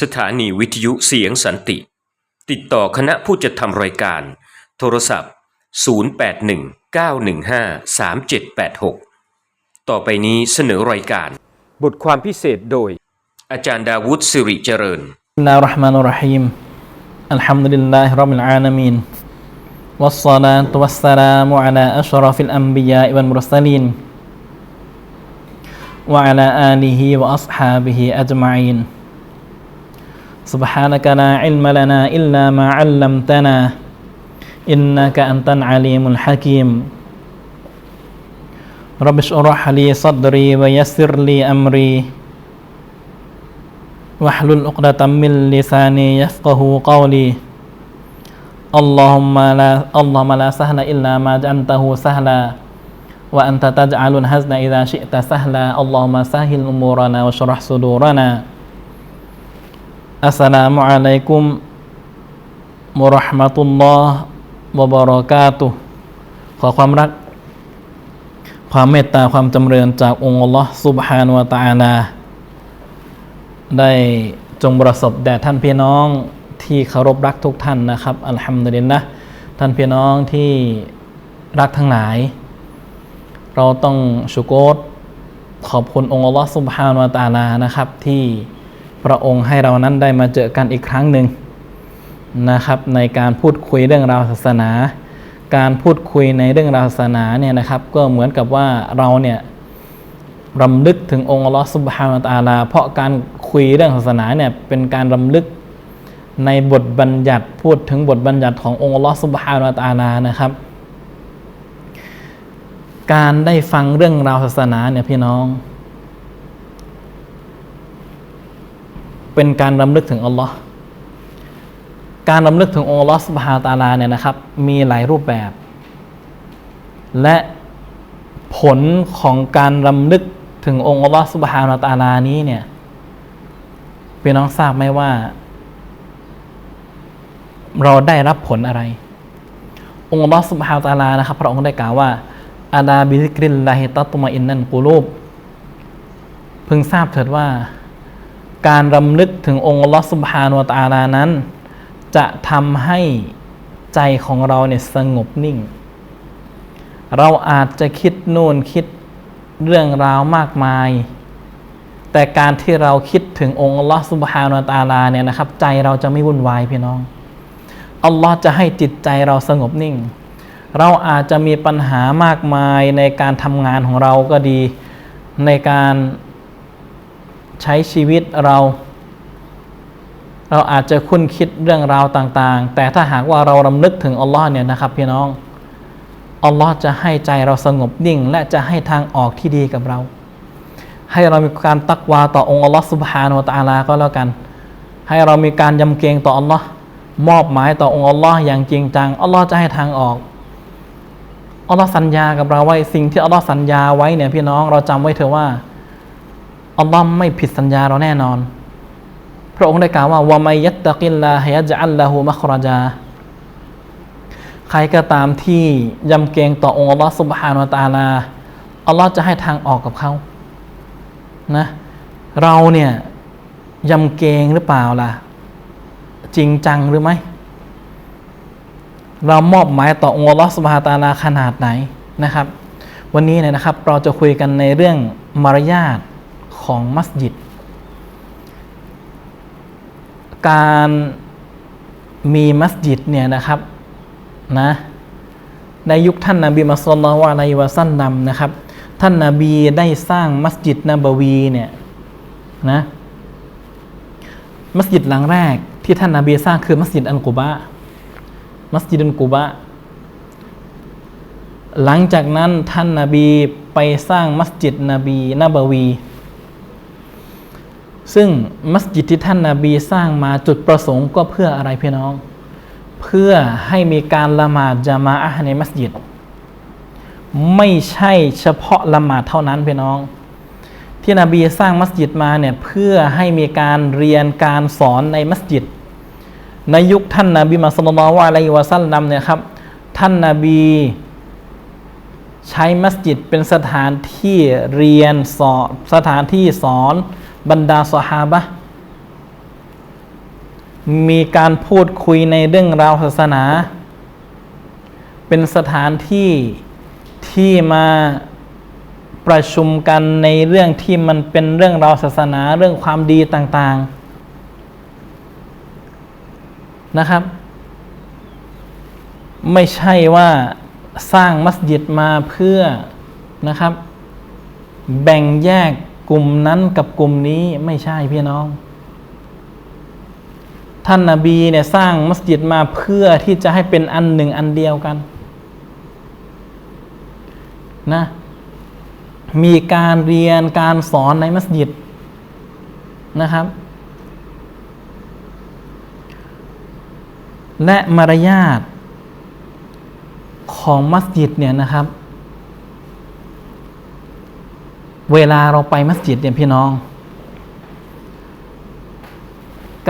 สถานีวิทยุเสียงสันติ ติดต่อคณะผู้จัดทำรายการ โทรศัพท์ 0819153786 ต่อไปนี้เสนอรายการ บทความพิเศษโดย อาจารย์ดาวุฒิสิริเจริญ بسم الله الرحمن الرحيم الحمد لله رب العالمين والصلاة والسلام على أشرف الأنبياء والمرسلين وعلى آله وأصحابه أجمعين سبحانك لا علم لنا إلا ما علمتنا إنك أنت العليم الحكيم. رب اشرح لي صدري ويسر لي أمري. واحلل عقدة من لساني يفقه قولي. اللهم لا اللهم لا سهل إلا ما جعلته سهلا. وأنت تجعل الحزن إذا شئت سهلا. اللهم سهل أمورنا واشرح صدورنا. อัสลามุอะลัยกุมมุรหมะตุลลอฮ์วะบารอกาตุขอความรัก ความเมตตาความจำเริญจากองค์ Allah ฮ์สุบฮานวะตาลา ได้จงประสบแด่ท่านพี่น้องที่เคารพรักทุกท่านนะครับ อัลฮัมดุลิลละท่านพี่น้องที่รักทั้งหลาย เราต้องชูโกตขอบคุณองค์ Allah ฮ์สุบฮานวะตาลานะครับที่ พระองค์ให้เรานั้นได้มาเจอกันอีกครั้งหนึ่งนะครับ ในการพูดคุยเรื่องราวศาสนา การพูดคุยในเรื่องราวศาสนาเนี่ยนะครับ ก็เหมือนกับว่าเราเนี่ยรำลึกถึงองค์อัลลอฮ์ซุบฮานาตาลา เพราะการคุยเรื่องศาสนาเนี่ยเป็นการรำลึกในบทบัญญัติพูดถึงบทบัญญัติขององค์อัลลอฮ์ซุบฮานาตาลานะครับ การได้ฟังเรื่องราวศาสนาเนี่ยพี่น้อง เป็นการรำลึกถึงอัลลอฮ์การรำลึกถึงองค์อัลลอฮ์สุบฮาฮูวะตาลาเนี่ยนะครับ มีหลายรูปแบบ และผลของการรำลึกถึงองค์อัลลอฮ์สุบฮานะฮูวะตาลานี้เนี่ยพี่น้องทราบไหมว่า เราได้รับผลอะไร องค์อัลลอฮ์สุบฮานะฮูวะตาลานะครับ พระองค์ได้กล่าวว่าอาดาบิซิกริลลาฮิตัตมาอินนันกูลูบพึงทราบเถิดว่า การรำลึกถึงองค์ลอสุบฮานวตาลานั้น จะทำให้ใจของเราเนี่ยสงบนิ่ง เราอาจจะคิดนู่นคิดเรื่องราวมากมาย แต่การที่เราคิดถึงองค์ลอสุบฮานวตาลาเนี่ยนะครับ ใจเราจะไม่วุ่นวายพี่น้องอัลลอฮ์จะให้จิตใจเราสงบนิ่ง เราอาจจะมีปัญหามากมายในการทำงานของเราก็ดีในการ ใช้ชีวิตเรา เราอาจจะคุ้นคิดเรื่องราวต่างๆ แต่ถ้าหากว่าเรารำลึกถึงอัลลอฮ์เนี่ยนะครับพี่น้องอัลลอฮ์จะให้ใจเราสงบนิ่ง และจะให้ทางออกที่ดีกับเรา ให้เรามีการตักวาต่อองค์อัลลอฮ์สุบฮานาลตาลาก็แล้วกัน ให้เรามีการยำเกรงต่ออัลลอฮ์มอบหมายต่อองค์อัลลอฮ์อย่างจริงจังอัลลอฮ์จะให้ทางออกอัลลอฮ์สัญญากับเราไว้สิ่งที่อัลลอฮ์สัญญาไว้เนี่ยพี่น้องเราจำไว้เถอะว่า อัลลอฮ์ไม่ผิดสัญญาเราแน่นอน พระองค์ได้กล่าวว่าวะมัยยัตตะกิลลาฮยะจัลละหูมัครจา ใครก็ตามที่ยำเกรงต่อองค์อัลลอฮ์สุบฮานาตาลาอัลลอฮ์จะให้ทางออกกับเขานะ เราเนี่ยยำเกรงหรือเปล่าล่ะ จริงจังหรือไม่ เรามอบหมายต่อองค์อัลลอฮ์สุบฮานะฮูวะตาลาขนาดไหนนะครับ วันนี้เนี่ยนะครับ เราจะคุยกันในเรื่องมารยาท ของมัสยิด การมีมัสยิดเนี่ยนะครับนะในยุคท่านนาบีมุสลิมว่าอะไรวะสั้นนำนะครับ ท่านนาบีได้สร้างมัสยิดนบวีเนี่ยนะมัสยิดหลังแรกที่ท่านนาบีสร้างคือมัสยิดอันกุบะมัสยิดอันกุบะหลังจากนั้นท่านนาบีไปสร้างมัสยิดนบีนบวี ซึ่งมัสยิดที่ท่านนาบีสร้างมาจุดประสงค์ก็เพื่ออะไรพี่น้อง เพื่อให้มีการละหมาดจามาอะห์ในมัสยิด ไม่ใช่เฉพาะละหมาดเท่านั้นพี่น้อง ที่นบีสร้างมัสยิดมาเนี่ยเพื่อให้มีการเรียนการสอนในมัสยิด ในยุคท่านนาบีมาสลลัลลอฮุอะลัยฮิวะซัลลัมเนี่ยครับท่านนาบีใช้มัสยิดเป็นสถานที่เรียนสอนสถานที่สอน บรรดาสหาบะมีการพูดคุยในเรื่องราวศาสนา เป็นสถานที่ที่มาประชุมกันในเรื่องที่มันเป็นเรื่องราวศาสนาเรื่องความดีต่างๆนะครับ ไม่ใช่ว่าสร้างมัสยิดมาเพื่อนะครับ แบ่งแยก กลุ่มนั้นกับกลุ่มนี้ไม่ใช่พี่น้อง ท่านนาบีเนี่ยสร้างมัสยิดมาเพื่อที่จะให้เป็นอันหนึ่งอันเดียวกันนะมีการเรียนการสอนในมัสยิดนะครับ และมารยาทของมัสยิดเนี่ยนะครับ เวลาเราไปมัสยิดเนี่ยพี่น้อง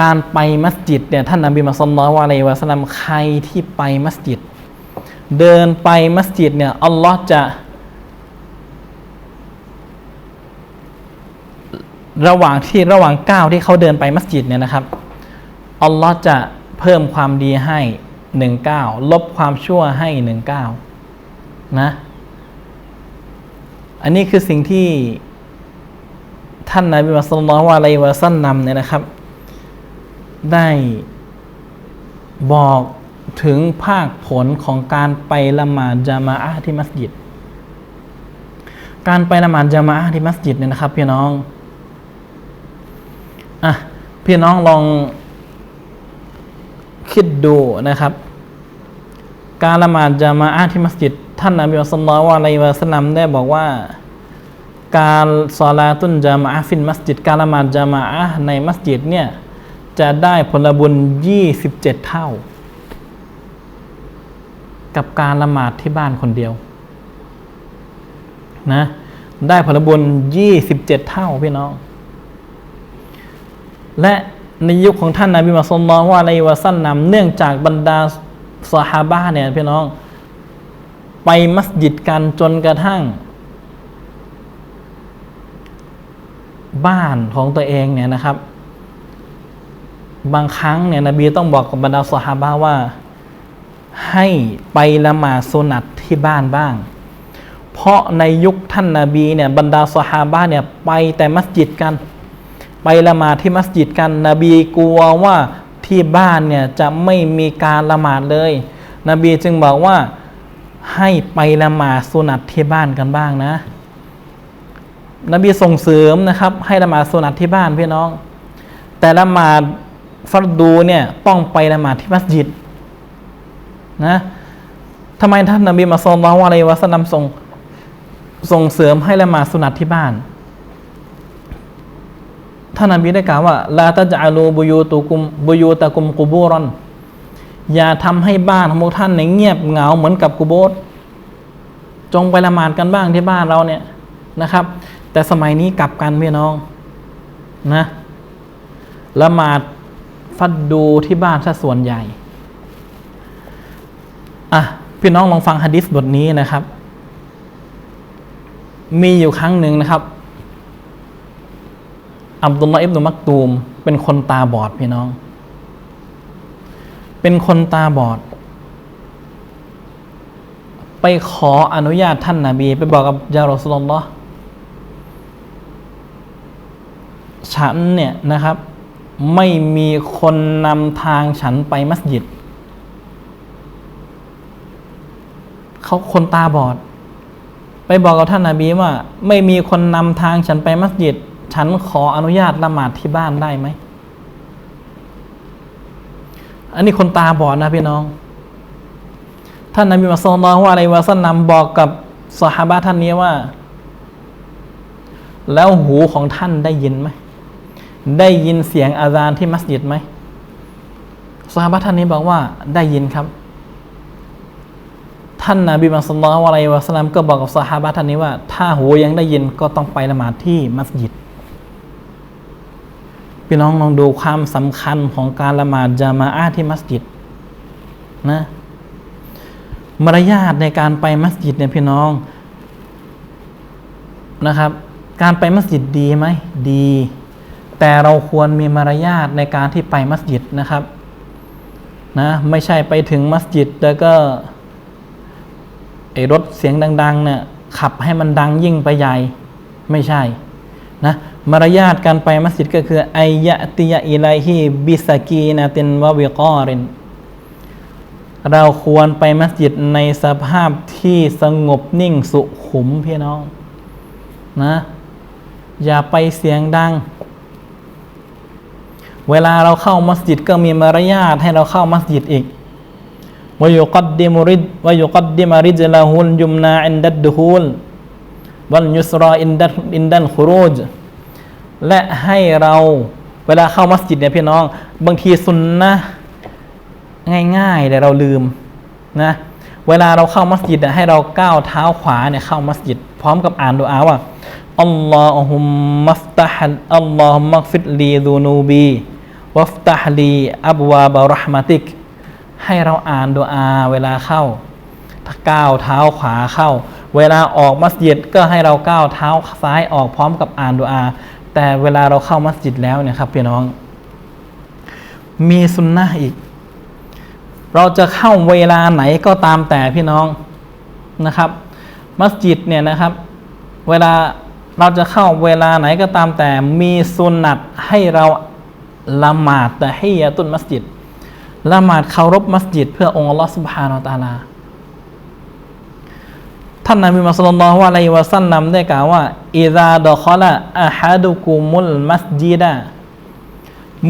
การไปมัสยิดเนี่ยท่านนบีมุฮัมมัดวะอะลัยฮิวะสลัมใครที่ไปมัสยิด เดินไปมัสยิดเนี่ยอัลลอฮ์จะ ระหว่างที่ระหว่างก้าวที่เขาเดินไปมัสยิดเนี่ยนะครับอัลลอฮ์จะเพิ่มความดีให้หนึ่งก้าวลบความชั่วให้หนึ่งก้าวนะ อันนี้คือสิ่งที่ท่านนบีมุฮัมมัดวะอะลัยฮิวะสัลลัมเนี่ยนะครับ ได้บอกถึงภาคผลของการไปละหมาดจามาอะที่มัสยิด การไปละหมาดจามาอะที่มัสยิดเนี่ยนะครับพี่น้อง อะพี่น้องลองคิดดูนะครับ การละหมาดจามาอะที่มัสยิด ท่านนบีมุฮัมมัดวะอะลัยฮิวะสัลลัมได้บอกว่า การซอลาตุนจามาอะฟินมัสยิดการละหมาดจามาอะในมัสยิดเนี่ย จะได้ผลบุญ 27 เท่า กับการละหมาดที่บ้านคนเดียว นะ ได้ผลบุญ 27 เท่าพี่น้อง และในยุคของท่านนาบีมุฮัมมัดว่าในวะซันนำเนื่องจากบรรดาสหาบะเนี่ยพี่น้อง ไปมัสยิดกันจนกระทั่ง บ้านของตัวเองเนี่ยนะครับ บางครั้งเนี่ยนบีต้องบอกกับบรรดาสหาบะว่าให้ไปละหมาดสุนัตที่บ้านบ้าง เพราะในยุคท่านนาบีเนี่ยบรรดาสหาบะเนี่ยไปแต่มัสยิดกัน ไปละหมาดที่มัสยิดกัน นบีกลัวว่าที่บ้านเนี่ยจะไม่มีการละหมาดเลย นบีจึงบอกว่า ให้ไปละหมาดสุนัตที่บ้านกันบ้างนะ นบีส่งเสริมนะครับ ให้ละหมาดสุนัตที่บ้านพี่น้อง แต่ละหมาดฟัรดูเนี่ยต้องไปละหมาดที่มัสยิดนะทำไมท่านนบีมาซอลลอฮุอะลัยฮิวะสัลลัมส่งส่งเสริมให้ละหมาดสุนัตที่บ้านท่านนบีได้กล่าวว่าลาตะจาลูบุยูตุกุมบุยูตะกุมกูบูรอน อย่าทำให้บ้านของพวกท่านเนี่ยเงียบเหงาเหมือนกับกูโบสจงไปละหมาดกันบ้างที่บ้านเราเนี่ยนะครับ แต่สมัยนี้กลับกันพี่น้องนะละหมาดฟัดดูที่บ้านซะส่วนใหญ่อะพี่น้องลองฟังฮะดิษบทนี้นะครับ มีอยู่ครั้งหนึ่งนะครับอับดุลลาห์อิบนุมักตูม เป็นคนตาบอดพี่น้อง เป็นคนตาบอด ไปขออนุญาตท่านนาบี ไปบอกกับยารอสุลลอฮ์ฉันเนี่ยนะครับ ไม่มีคนนำทางฉันไปมัสยิดเขาคนตาบอด ไปบอกกับท่านนาบีว่า ไม่มีคนนำทางฉันไปมัสยิด ฉันขออนุญาตละหมาดที่บ้านได้ไหม อันนี้คนตาบอดนะพี่น้อง ท่านนาบีมุฮัมมัดว่าอะไรวะสันนำบอกกับสหายท่านนี้ว่า แล้วหูของท่านได้ยินไหมได้ยินเสียงอาซานที่มัสยิดไหมสหายท่านนี้บอกว่าได้ยินครับ ท่านนาบีมุฮัมมัดว่าอะไรวะสัลลัมก็บอกกับสหายท่านนี้ว่า ถ้าหูยังได้ยินก็ต้องไปละหมาดที่มัสยิด พี่น้องลองดูความสำคัญของการละหมาดจามาอาที่มัสยิดนะมารยาทในการไปมัสยิดเนี่ยพี่น้องนะครับ การไปมัสยิดดีไหมดี แต่เราควรมีมารยาทในการที่ไปมัสยิดนะครับนะไม่ใช่ไปถึงมัสยิดแล้วก็ไอรถเสียงดังๆเนี่ยขับให้มันดังยิ่งไปใหญ่ไม่ใช่นะ มารยาทการไปมัสยิดก็คือไอยะติยะอิไลฮิบิสกีนาตินวะวิกอริน เราควรไปมัสยิดในสภาพที่สงบนิ่งสุขุมพี่น้องนะอย่าไปเสียงดัง เวลาเราเข้ามัสยิดก็มีมารยาทให้เราเข้ามัสยิดอีกวายุกัดดิมริดวายุกัดดิมริจละฮุลยุมนาอินดัดดุฮูลวันยุสรออินดัดอินดันคุรูจ และให้เราเวลาเข้ามัสยิดเนี่ยพี่น้อง บางทีสุนนะง่ายๆแต่เราลืมนะเวลาเราเข้ามัสยิดให้เราก้าวเท้าขวาเนี่ยเข้ามัสยิด พร้อมกับอ่านดูอาว่าอัลลอฮุมมัฟตะฮันอัลลอฮุมักฟิดลีดูนูบีวัฟตะฮลีอับวาบะรหมาติก ให้เราอ่านดูอาเวลาเข้าถ้าก้าวเท้าขวาเข้า เวลาออกมัสยิดก็ให้เราก้าวเท้าซ้ายออกพร้อมกับอ่านดูอา แต่เวลาเราเข้ามัสยิดแล้วเนี่ยครับพี่น้อง มีสุนนะอีก เราจะเข้าเวลาไหนก็ตามแต่พี่น้องนะครับ มัสยิดเนี่ยนะครับ เวลาเราจะเข้าเวลาไหนก็ตามแต่ มีสุนนัตให้เราละหมาดแต่ให้ยาตุนมัสยิดละหมาดเคารพมัสยิดเพื่อองค์อัลลอฮฺสุบฮานาอัลตาลา ท่านนบีมุสลิมว่าอะไรวะสัลลัมได้กล่าวว่าอิซาดอคอละอะฮัดุกุมุลมัสยิดะ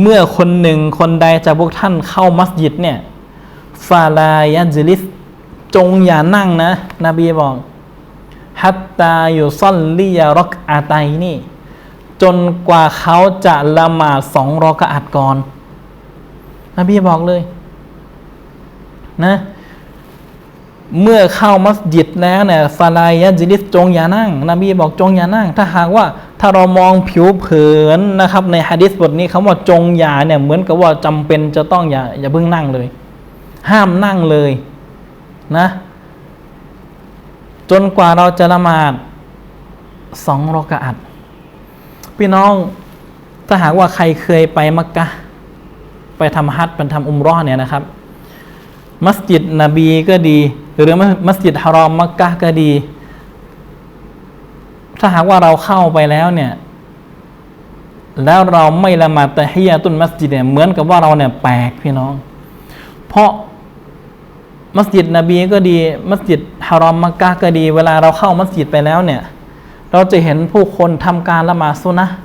เมื่อคนหนึ่งคนใดจากพวกท่านเข้ามัสยิดเนี่ยฟาลายัจลิสจงอย่านั่งนะนบีบอกฮัตตาอยุซอลลียรักอาไตนี่ จนกว่าเขาจะละหมาดสองรอกะอัดก่อนนบีบอกเลย นะ เมื่อเข้ามัสยิดแล้วเนี่ยฟาลายะจิลิสจงอย่านั่ง นบีบอกจงอย่านั่ง ถ้าหากว่าถ้าเรามองผิวเผินนะครับ ในฮะดิษบทนี้คำว่าจงอย่าเนี่ยเหมือนกับว่าจำเป็นจะต้องอย่าอย่าเพิ่งนั่งเลย ห้ามนั่งเลยนะจนกว่าเราจะละหมาดสองรอกะอัดพี่น้องถ้าหากว่าใครเคยไปมักกะ ไปทำฮัจญ์ไปทำอุมรอเนี่ยนะครับ มัสยิดนบีก็ดี หรือมัสยิดฮารอมมักกะก็ดี ถ้าหากว่าเราเข้าไปแล้วเนี่ย แล้วเราไม่ละหมาดแต่ฮียาตุนมัสยิดเนี่ยเหมือนกับว่าเราเนี่ยแปลกพี่น้อง เพราะมัสยิดนบีก็ดี มัสยิดฮารอมมักกะก็ดี เวลาเราเข้ามัสยิดไปแล้วเนี่ย เราจะเห็นผู้คนทำการละหมาดซุนะห์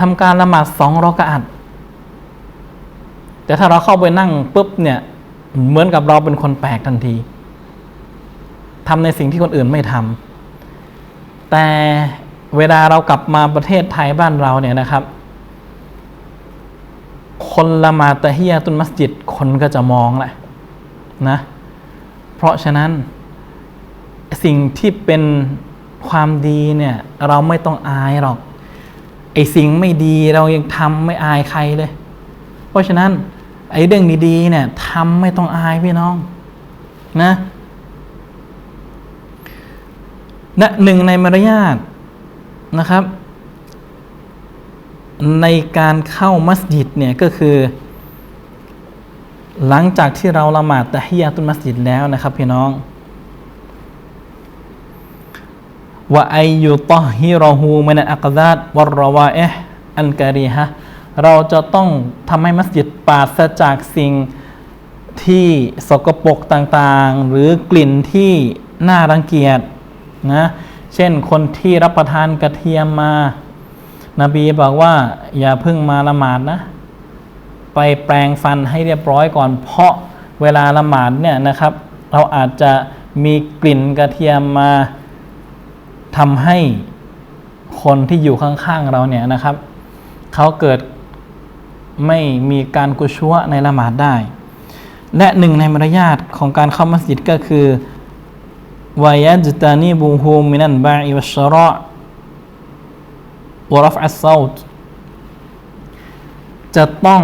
ทำการละหมาดสองรอกะอัดแต่ถ้าเราเข้าไปนั่งปุ๊บเนี่ย เหมือนกับเราเป็นคนแปลกทันทีทำในสิ่งที่คนอื่นไม่ทำแต่เวลาเรากลับมาประเทศไทยบ้านเราเนี่ยนะครับ คนละมาตะเฮียตุนมัสยิดคนก็จะมองแหละนะ เพราะฉะนั้นสิ่งที่เป็นความดีเนี่ยเราไม่ต้องอายหรอกไอสิ่งไม่ดีเรายังทำไม่อายใครเลย เพราะฉะนั้น ไอ้เรื่องดีๆเนี่ยทำไม่ต้องอายพี่น้องนะนะหนึ่งในมารยาทนะครับ ในการเข้ามัสยิดเนี่ยก็คือ หลังจากที่เราละหมาดตะฮียะตุนมัสยิดแล้วนะครับพี่น้องว่าอายุตอฮิรอฮูมินอักซาดวรรวาเอห์อันการีฮะ เราจะต้องทำให้มัสยิดปราศจากสิ่งที่สกปรกต่างๆ หรือกลิ่นที่น่ารังเกียจนะเช่นคนที่รับประทานกระเทียมมา นบีบอกว่าอย่าพิ่งมาละหมาดนะ ไปแปรงฟันให้เรียบร้อยก่อน เพราะเวลาละหมาดเนี่ยนะครับ เราอาจจะมีกลิ่นกระเทียมมาทำให้คนที่อยู่ข้างๆเราเนี่ยนะครับเขาเกิด ไม่มีการกุชัวในละหมาดได้ และหนึ่งในมารยาทของการเข้ามัสยิดก็คือวายจตานีบูฮูมินันบาอิวัชรอวรฟอัสซาตจะต้อง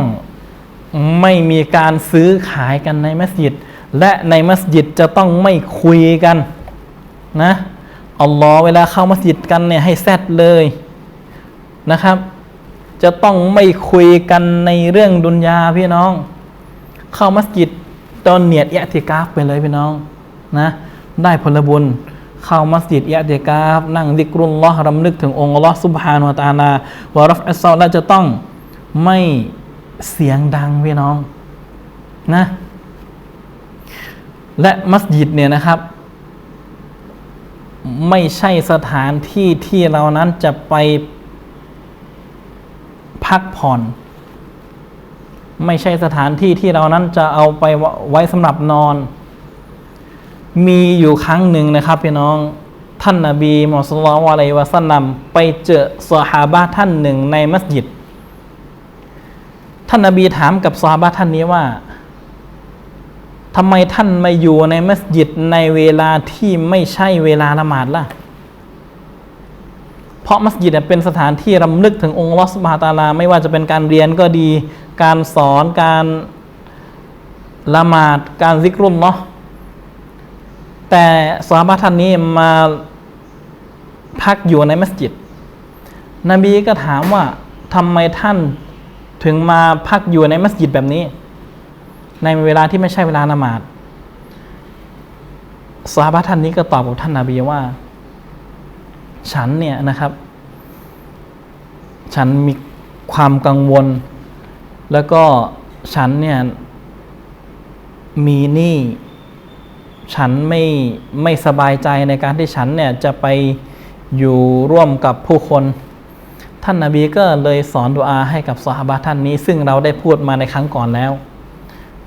ไม่มีการซื้อขายกันในมัสยิด และในมัสยิดจะต้องไม่คุยกันนะอัลลอฮ์เวลาเข้ามัสยิดกันเนี่ยให้แซดเลยนะครับ จะต้องไม่คุยกันในเรื่องดุนยาพี่น้อง เข้ามัสยิดตอนเนียดเอะติกาฟไปเลยพี่น้องนะได้ผลบุญเข้ามัสยิดเอะติกาฟนั่งดิกรุลลอฮ์รำลึกถึงองค์ลอฮ์ซุบฮานวตาลาวะรัฟอัสซอลและจะต้องไม่เสียงดังพี่น้องนะและมัสยิดเนี่ยนะครับ ไม่ใช่สถานที่ที่เรานั้นจะไป พักผ่อน ไม่ใช่สถานที่ที่เรานั้นจะเอาไปไว้สำหรับนอน มีอยู่ครั้งหนึ่งนะครับพี่น้องท่านนาบีมุฮัมมัดศ็อลลัลลอฮุอะลัยฮิวะซัลลัมไปเจอซอฮาบะท่านหนึ่งในมัสยิด ท่านนาบีถามกับซอฮาบะท่านนี้ว่าทำไมท่านม่อยู่ในมัสยิดในเวลาที่ไม่ใช่เวลาละหมาดล่ะ เพราะมัสยิดเป็นสถานที่รำลึกถึงองค์อัลอสบาตาลา ไม่ว่าจะเป็นการเรียนก็ดี การสอน การละหมาด การซิกรุลเนาะแต่สาบะท่านนี้มาพักอยู่ในมัสยิด นบีก็ถามว่าทำไมท่านถึงมาพักอยู่ในมัสยิดแบบนี้ ในเวลาที่ไม่ใช่เวลาละหมาดสาบะท่านนี้ก็ตอบกับท่านนาบีว่า ฉันเนี่ยนะครับ ฉันมีความกังวล แล้วก็ฉันเนี่ยมีหนี้ฉันไม่ไม่สบายใจในการที่ฉันเนี่ยจะไปอยู่ร่วมกับผู้คน ท่านนาบีก็เลยสอนดุอาให้กับสหบาท่านนี้ ซึ่งเราได้พูดมาในครั้งก่อนแล้ว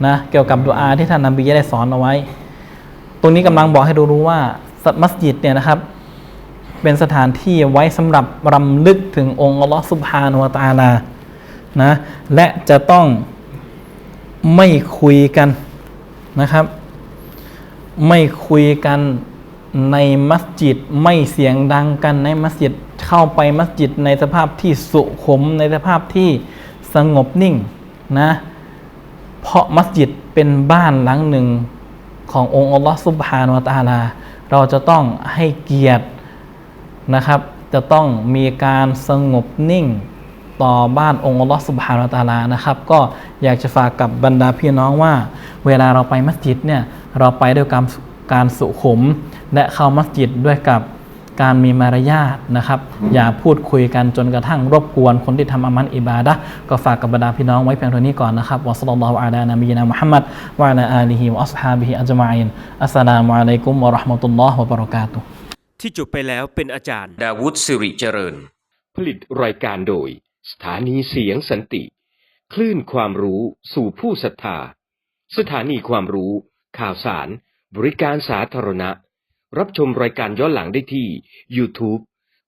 นะเกี่ยวกับดุอาที่ท่านนาบีได้สอนเอาไว้ ตรงนี้กำลังบอกให้ดูรู้ว่ามัสยิดเนี่ยนะครับ เป็นสถานที่ไว้สำหรับรำลึกถึงองค์อัลลอฮฺสุบฮานุวตาลานะและจะต้องไม่คุยกันนะครับ ไม่คุยกันในมัสยิดไม่เสียงดังกันในมัสยิดเข้าไปมัสยิดในสภาพที่สุขมในสภาพที่สงบนิ่งนะเพราะมัสยิดเป็นบ้านหลังหนึ่งขององค์อัลลอฮฺสุบฮานุวตาลา เราจะต้องให้เกียรติ นะครับ จะต้องมีการสงบนิ่งต่อบ้านองค์ลอสุบฮานาตาลานะครับ ก็อยากจะฝากกับบรรดาพี่น้องว่า เวลาเราไปมัสยิดเนี่ยเราไปด้วยการการสุขุม และเข้ามัสยิดด้วยกับการมีมารยาทนะครับ อย่าพูดคุยกันจนกระทั่งรบกวนคนที่ทำอามันอิบาดะก็ฝากกับบรรดาพี่น้องไว้เพียงเท่านี้ก่อนนะครับวะซัลลัลลอฮุอะลานบีนะมุฮัมมัดวะลาอาลีฮิวะอัศฮาบิฮิอัจมาอินอัสสลามุอะลัยกุมวะราะห์มะตุลลอฮ์วะบะเราะกาตุฮ์ ที่จบไปแล้วเป็นอาจารย์ ดาวุฒิสิริเจริญ ผลิตรายการโดย สถานีเสียงสันติ คลื่นความรู้สู่ผู้ศรัทธา สถานีความรู้ ข่าวสาร บริการสาธารณะ รับชมรายการย้อนหลังได้ที่ YouTube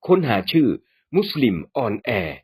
ค้นหาชื่อมุสลิมออนแอร์